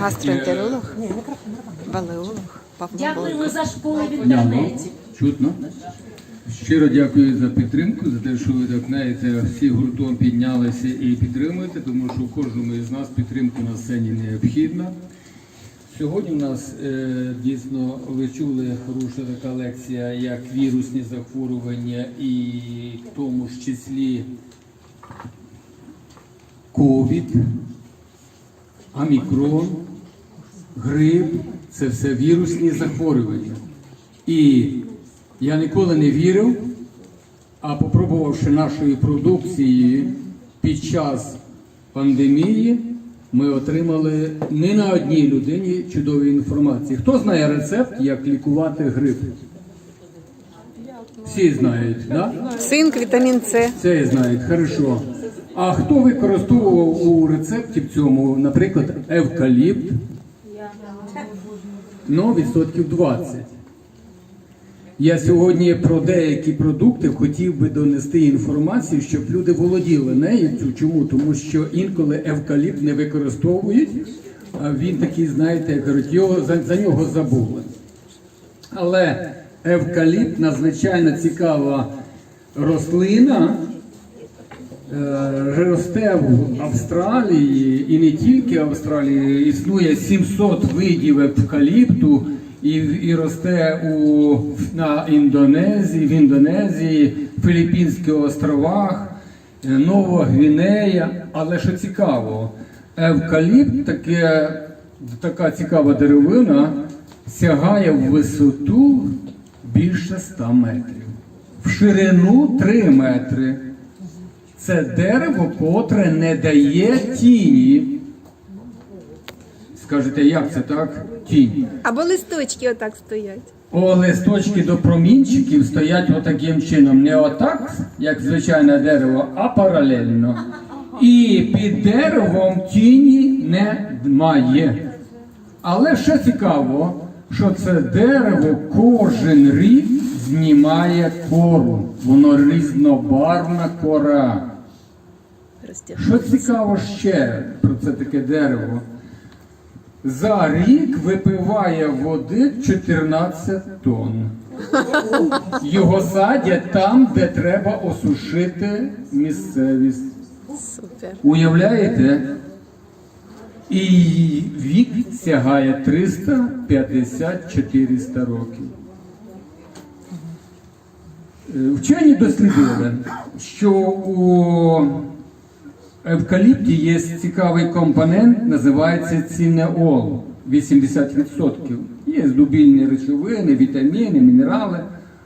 Гастроентеролог? Балеолог? Павло Дякуємо за школи в інтернеті. чутно. Щиро дякую за підтримку, за те, що ви так знаєте, всі гуртом піднялися і підтримуєте, тому що кожному із нас підтримка на сцені необхідна. Сьогодні у нас е, дійсно ви чули хороша така лекція, як вірусні захворювання, і в тому ж числі ковід, амікрон, грип це все вірусні захворювання. І я ніколи не вірив, а попробувавши нашої продукції під час пандемії, ми отримали не на одній людині чудові інформації. Хто знає рецепт, як лікувати грип? Всі знають, так? Да? Цинк, вітамін С. Це знають, хорошо. А хто використовував у рецепті в цьому, наприклад, евкаліпт? Ну, відсотків 20. Я сьогодні про деякі продукти хотів би донести інформацію, щоб люди володіли нею. Чому? Тому що інколи евкаліпт не використовують, а він такий, знаєте, кажуть, його, за, за нього забули. Але евкаліпт надзвичайно цікава рослина. Е, Росте в Австралії і не тільки в Австралії. Існує 700 видів евкаліпту і, і росте у, на Індонезії, в Індонезії, Філіппінських островах, е, Нова Гвінея. Але що цікаво, евкаліпт таке, така цікава деревина сягає в висоту більше 100 метрів, в ширину 3 метри. Це дерево, котре не дає тіні. Скажете, як це так? Тінь. Або листочки отак стоять. О, листочки до промінчиків стоять отаким чином. Не отак, як звичайне дерево, а паралельно. І під деревом тіні немає. Але ще цікаво, що це дерево кожен рік знімає кору. Воно різнобарвна кора. Що цікаво ще про це таке дерево? За рік випиває води 14 тонн. Його садять там, де треба осушити місцевість. Супер. Уявляєте? І вік сягає 350-400 років. Е, Вчені дослідили, що у евкаліпті є цікавий компонент, називається цінеол 80%. Є дубільні речовини, вітаміни, мінерали.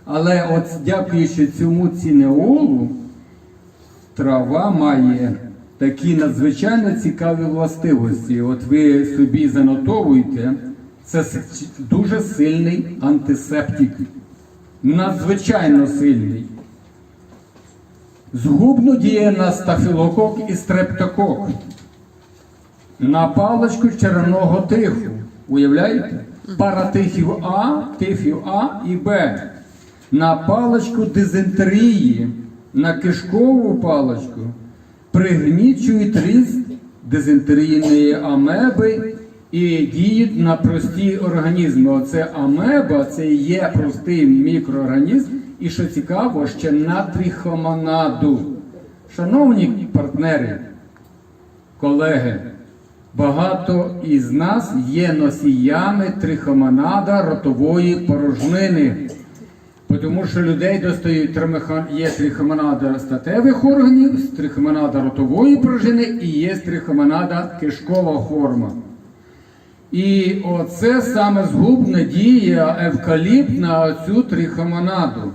Але от дякуючи цьому цінеолу, трава має такі надзвичайно цікаві властивості. От ви собі занотовуєте, це дуже сильний антисептик. Надзвичайно сильний. Згубно діє на стафілокок і стрептокок. На паличку червоного тифу. Уявляєте? Паратифів А, тифів А і Б. На паличку дизентерії, на кишкову паличку пригнічують ріст дизентерійної амеби і діють на прості організми. Оце амеба, це є простий мікроорганізм, і що цікаво, ще на трихомонаду. Шановні партнери, колеги, багато із нас є носіями трихомонада ротової порожнини. Тому що людей достають є трихомонада статевих органів, трихомонада ротової порожнини і є трихомонада кишкова форма. І оце саме згубна дія евкаліпт на цю трихомонаду.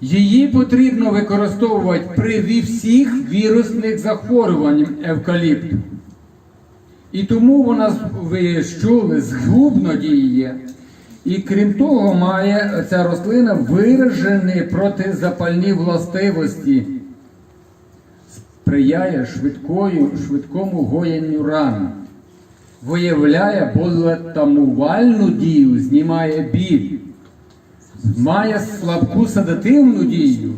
Її потрібно використовувати при всіх вірусних захворюваннях евкаліпту. І тому вона, ви ж чули, згубно діє. І крім того, має ця рослина виражені протизапальні властивості, сприяє швидкою, швидкому гоєнню ран, виявляє болетамувальну дію, знімає біль, має слабку седативну дію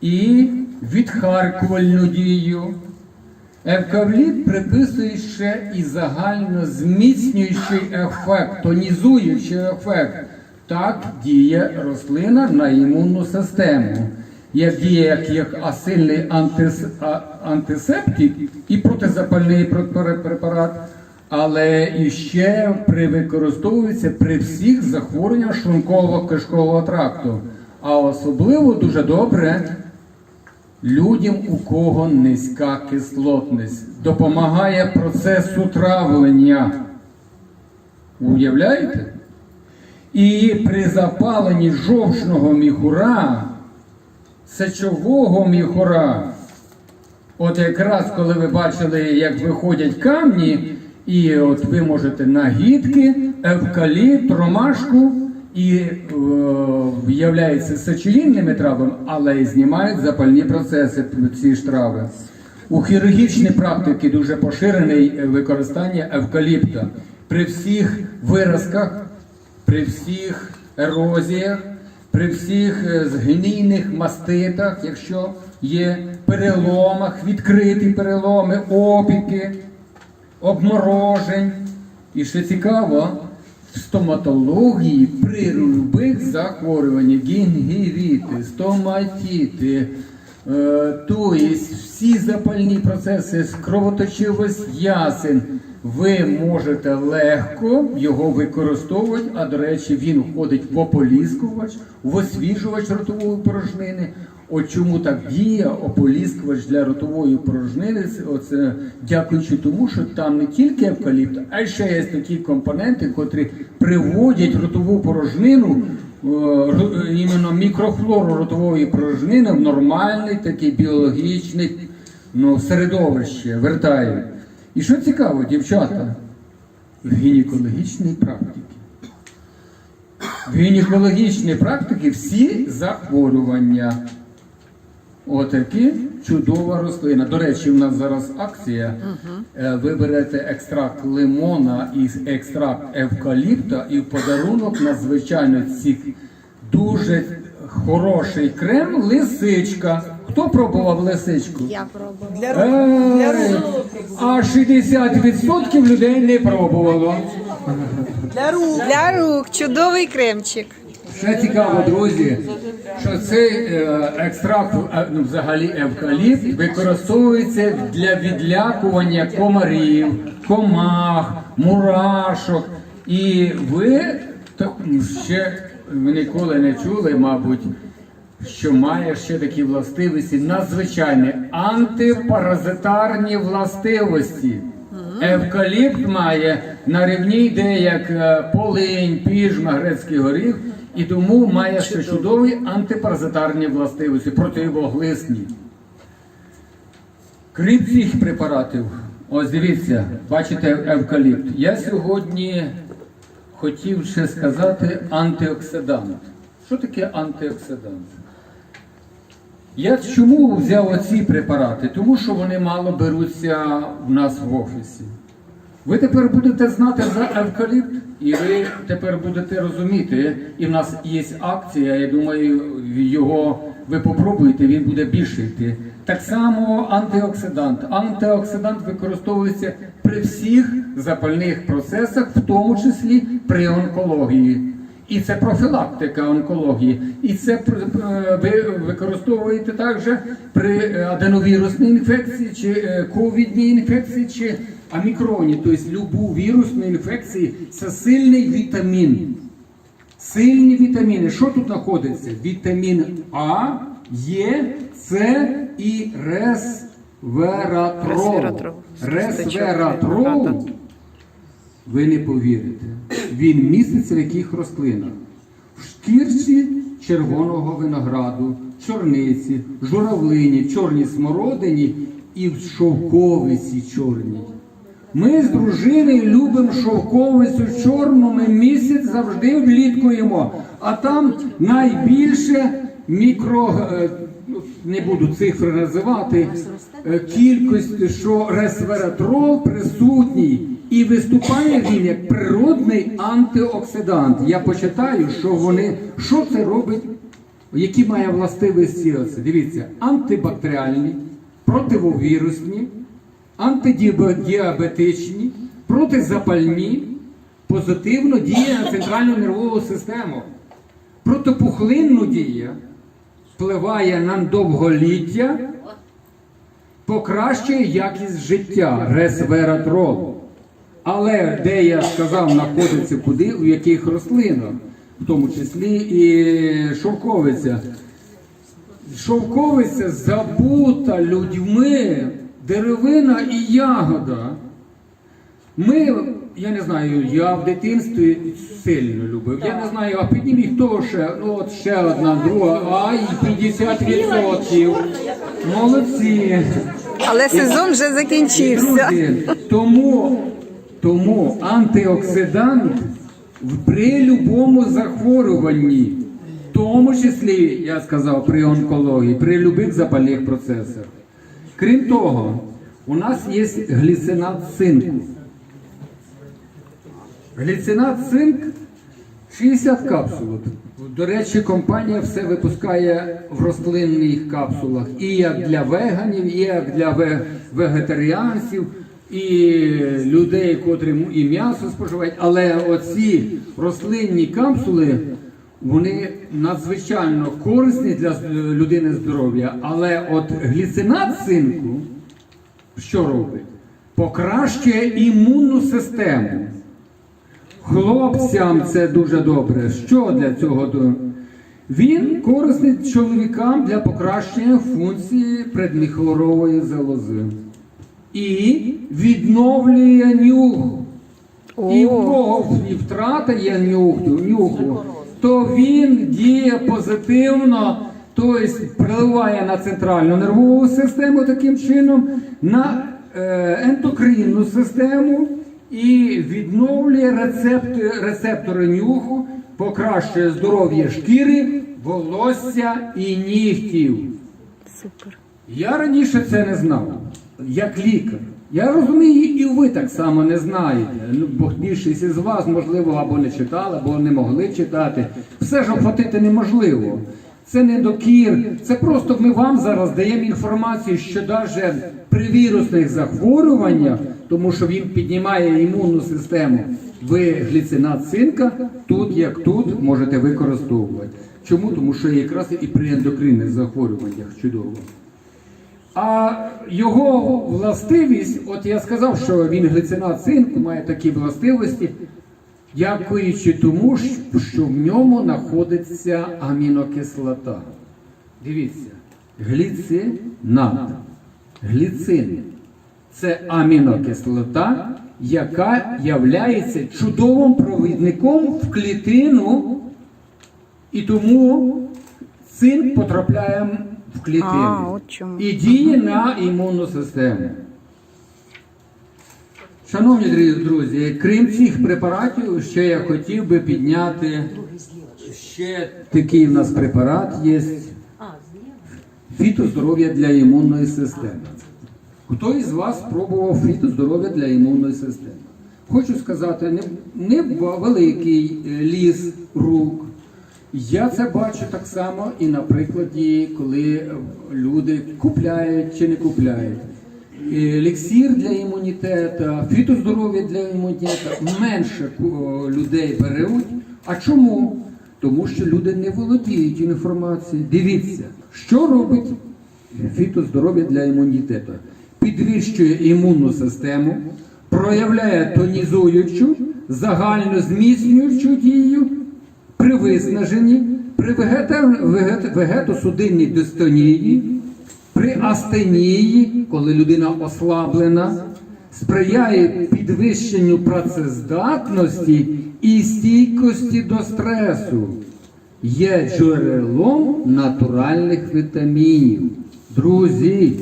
і відхаркувальну дію. Евкавліт приписує ще і загально зміцнюючий ефект, тонізуючий ефект. Так діє рослина на імунну систему. Як діє як, як асильний антис, а, антисептик і протизапальний пре- препарат, але і ще при використовується при всіх захворюваннях шлунково-кишкового тракту. А особливо дуже добре людям, у кого низька кислотність, допомагає процесу травлення. Уявляєте? І при запаленні жовчного міхура, сечового міхура, от якраз коли ви бачили, як виходять камні, і от ви можете нагідки, евкаліпт, ромашку і е, являються сечогінними травами, але і знімають запальні процеси ці ж трави. У хірургічній практиці дуже поширене використання евкаліпта. При всіх виразках, при всіх ерозіях, при всіх е, згнійних маститах, якщо є переломах, відкриті переломи, опіки, обморожень. І ще цікаво, в стоматології при любих захворюваннях, гінгівіти, стоматіти, е, тобто всі запальні процеси, кровоточивость ясен, ви можете легко його використовувати, а до речі, він входить в ополіскувач, в освіжувач ротової порожнини. От чому так діє ополіскувач для ротової порожнини? Оце дякуючи тому, що там не тільки евкаліпт, а ще є такі компоненти, котрі приводять ротову порожнину, е, е, іменно мікрофлору ротової порожнини в нормальний такий біологічний ну, середовище, вертають. І що цікаво, дівчата, в гінекологічній практиці. В гінекологічній практиці всі захворювання. Отакі чудова рослина. До речі, в нас зараз акція. Е, Ви берете екстракт лимона і екстракт евкаліпта, і в подарунок надзвичайно ці дуже хороший крем лисичка. Хто пробував лисичку? Я пробувала. Ей, А 60% людей не пробувало. Для рук. Для рук чудовий кремчик. Ще цікаво, друзі, що цей е, екстракт, е, ну, взагалі евкаліпт, використовується для відлякування комарів, комах, мурашок. І ви ще ніколи не чули, мабуть, що має ще такі властивості, надзвичайні антипаразитарні властивості. Евкаліпт має на рівні йде як е, полинь, піжма, грецький горіх, і тому має ще чудові антипаразитарні властивості, противоглисні. Крім цих препаратів, ось дивіться, бачите евкаліпт. Я сьогодні хотів ще сказати антиоксидант. Що таке антиоксидант? Я чому взяв оці препарати? Тому що вони мало беруться в нас в офісі. Ви тепер будете знати за евкаліпт, і ви тепер будете розуміти. І в нас є акція, я думаю, його ви попробуєте, він буде більше йти. Так само антиоксидант. Антиоксидант використовується при всіх запальних процесах, в тому числі при онкології. І це профілактика онкології. І це ви використовуєте також при аденовірусній інфекції, чи е, ковідній інфекції, чи амікроні, тобто любу вірусну інфекцію, це сильний вітамін. Сильні вітаміни. Що тут знаходиться? Вітамін А, Е, С і. Ресвератрол. Ресвератрол. Ви не повірите. Він міститься в яких рослинах? В шкірці червоного винограду, чорниці, журавлині, чорній смородині і в шовковиці чорній. Ми з дружиною любимо шовковицю чорну, ми місяць завжди вліткуємо. А там найбільше мікро, е, ну, не буду цифри називати, е, кількість, що ресвератрол присутній. І виступає він як природний антиоксидант. Я почитаю, що вони, що це робить, які має властивості. Дивіться, антибактеріальні, противовірусні, антидіабетичні, протизапальні, позитивно діє на центральну нервову систему. Протипухлинну дія впливає на довголіття, покращує якість життя, ресвератрол. Але де я сказав, знаходиться куди, у яких рослинах, в тому числі і шовковиця. Шовковиця забута людьми, деревина і ягода. Ми, я не знаю, я в дитинстві сильно любив. Я не знаю, а підніміть хто ще, ну от ще одна, друга, ай, 50%. Молодці. Але сезон вже закінчився. Друзі, тому, тому антиоксидант в- при будь-якому захворюванні, в тому числі, я сказав, при онкології, при будь-яких запальних процесах. Крім того, у нас є гліцинат цинку. Гліцинат цинк 60 капсул. До речі, компанія все випускає в рослинних капсулах. І як для веганів, і як для вегетаріанців, і людей, котрі і м'ясо споживають. Але оці рослинні капсули, вони надзвичайно корисні для людини здоров'я. Але от гліцинат цинку, що робить? Покращує імунну систему. Хлопцям це дуже добре. Що для цього? Він корисний чоловікам для покращення функції предміхорової залози. І відновлює нюх. І в кого втрата є нюху, нюху, то він діє позитивно, тобто впливає на центральну нервову систему таким чином, на е, ендокринну систему і відновлює рецепти, рецептори нюху, покращує здоров'я шкіри, волосся і нігтів. Супер. Я раніше це не знав, як лікар. Я розумію, і ви так само не знаєте. Ну, бо більшість із вас, можливо, або не читали, або не могли читати. Все ж охватити неможливо. Це не докір, це просто ми вам зараз даємо інформацію, що навіть при вірусних захворюваннях, тому що він піднімає імунну систему, ви гліцинат цинка тут, як тут, можете використовувати. Чому? Тому що якраз і при ендокринних захворюваннях чудово. А його властивість, от я сказав, що він глицинат цинку має такі властивості, дякуючи тому, що- в ньому знаходиться амінокислота. Дивіться, гліцинат, гліцин це амінокислота, яка являється чудовим провідником в клітину, і тому цинк потрапляє в клітину А, от чому. і діє на імунну систему. Шановні друзі- крім цих препаратів, ще я хотів би підняти ще такий в нас препарат є фітоздоров'я для імунної системи. Хто із вас пробував фітоздоров'я для імунної системи? Хочу сказати, не, не великий е, ліс рук. Я це бачу так само і на прикладі, коли е, люди купляють чи не купляють. Е, Еліксір для імунітету, фітоздоров'я для імунітету менше людей беруть. А чому? Тому що люди не володіють інформацією. Дивіться, що робить фітоздоров'я для імунітету. Підвищує імунну систему, проявляє тонізуючу, загально зміцнюючу дію при виснаженні, при вегетосудинній дистонії, при астенії, коли людина ослаблена, сприяє підвищенню працездатності і стійкості до стресу, є джерелом натуральних вітамінів. Друзі,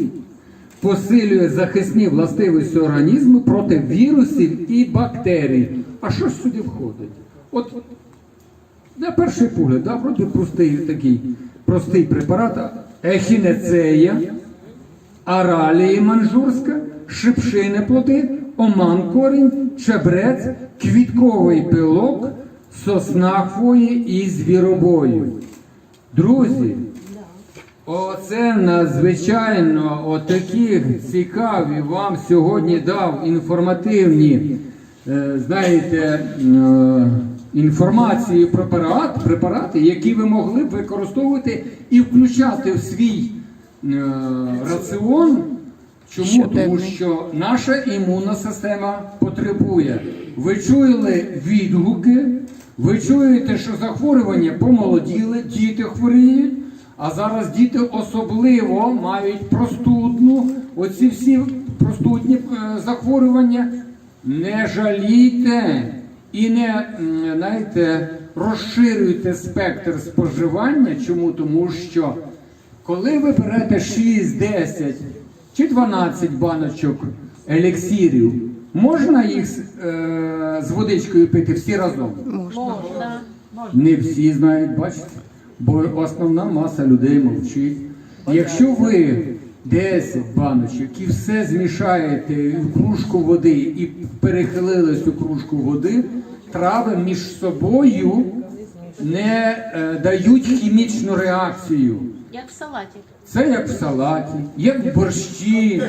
посилює захисні властивості організму проти вірусів і бактерій. А що ж сюди входить? От на перший погляд, да, вроді простий такий простий препарат, ехінецея, аралія манжурська, шипшини плоти, оман корінь, чебрець, квітковий пилок, сосна хвої і звіробою. Друзі, Оце надзвичайно отакі цікаві вам сьогодні дав інформативні, е, знаєте, інформації про препарат, препарати, які ви могли б використовувати і включати в свій е, раціон. Чому? Тому що наша імунна система потребує. Ви чули відгуки, ви чуєте, що захворювання помолоділи, діти хворіють, а зараз діти особливо мають простудну, оці всі простудні е, захворювання. Не жалійте і не знаєте, розширюйте спектр споживання. Чому? Тому що коли ви берете 6, 10 чи 12 баночок еліксірів, можна їх е, з водичкою пити всі разом? Можна. Не всі знають, бачите? Бо основна маса людей мовчить. Якщо ви 10 баночок і все змішаєте в кружку води і перехилили цю кружку води, трави між собою не е, дають хімічну реакцію. Як в салаті. Це як в салаті, як в борщі.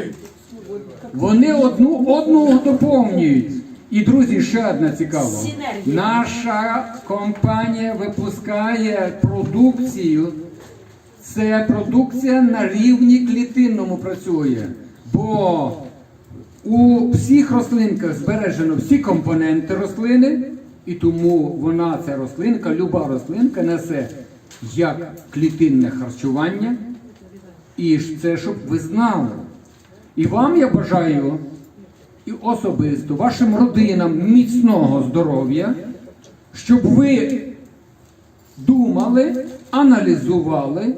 Вони одну одну доповнюють. І друзі, ще цікаво. Синергія. Наша компанія випускає продукцію. Це продукція на рівні клітинному працює. Бо у всіх рослинках збережено всі компоненти рослини, і тому вона, ця рослинка, люба рослинка несе як клітинне харчування, і це, щоб ви знали. І вам я бажаю і особисто вашим родинам міцного здоров'я, щоб ви думали, аналізували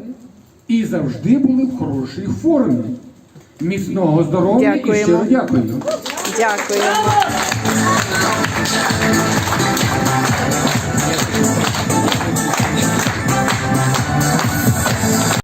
і завжди були в хорошій формі. Міцного здоров'я і щиро дякую. Дякую.